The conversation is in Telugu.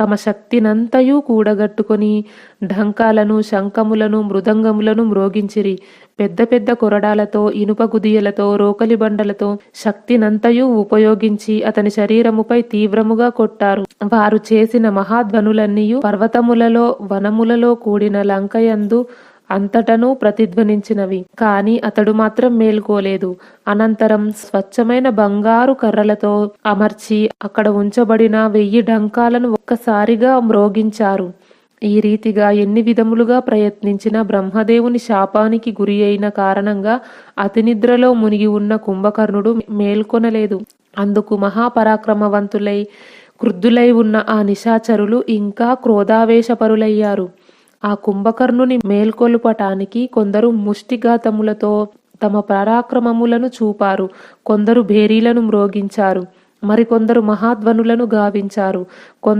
తమ శక్తినంతయూ కూడగట్టుకొని ఢంకాలను శంఖములను మృదంగములను మ్రోగించిరి. పెద్ద పెద్ద కొరడాలతో ఇనుప గుదియలతో రోకలి బండలతో శక్తినంతయు ఉపయోగించి అతని శరీరముపై తీవ్రముగా కొట్టారు. వారు చేసిన మహాధ్వనులన్నీయు పర్వతములలో వనములలో కూడిన లంకయందు అంతటనూ ప్రతిధ్వనించినవి. కాని అతడు మాత్రం మేల్కోలేదు. అనంతరం స్వచ్ఛమైన బంగారు కర్రలతో అమర్చి అక్కడ ఉంచబడిన వెయ్యి డంకాలను ఒక్కసారిగా మ్రోగించారు. ఈ రీతిగా ఎన్ని విధములుగా ప్రయత్నించిన బ్రహ్మదేవుని శాపానికి గురి అయిన కారణంగా అతినిద్రలో మునిగి ఉన్న కుంభకర్ణుడు మేల్కొనలేదు. అందుకు మహాపరాక్రమవంతులై క్రుద్ధులై ఉన్న ఆ నిశాచరులు ఇంకా క్రోధావేశపరులయ్యారు. ఆ కుంభకర్ణుని మేల్కొలుపటానికి కొందరు ముష్టిఘాతములతో తమ పరాక్రమములను చూపారు. కొందరు భేరీలను మ్రోగించారు. మరికొందరు మహాధ్వనులను గావించారు. కొందరు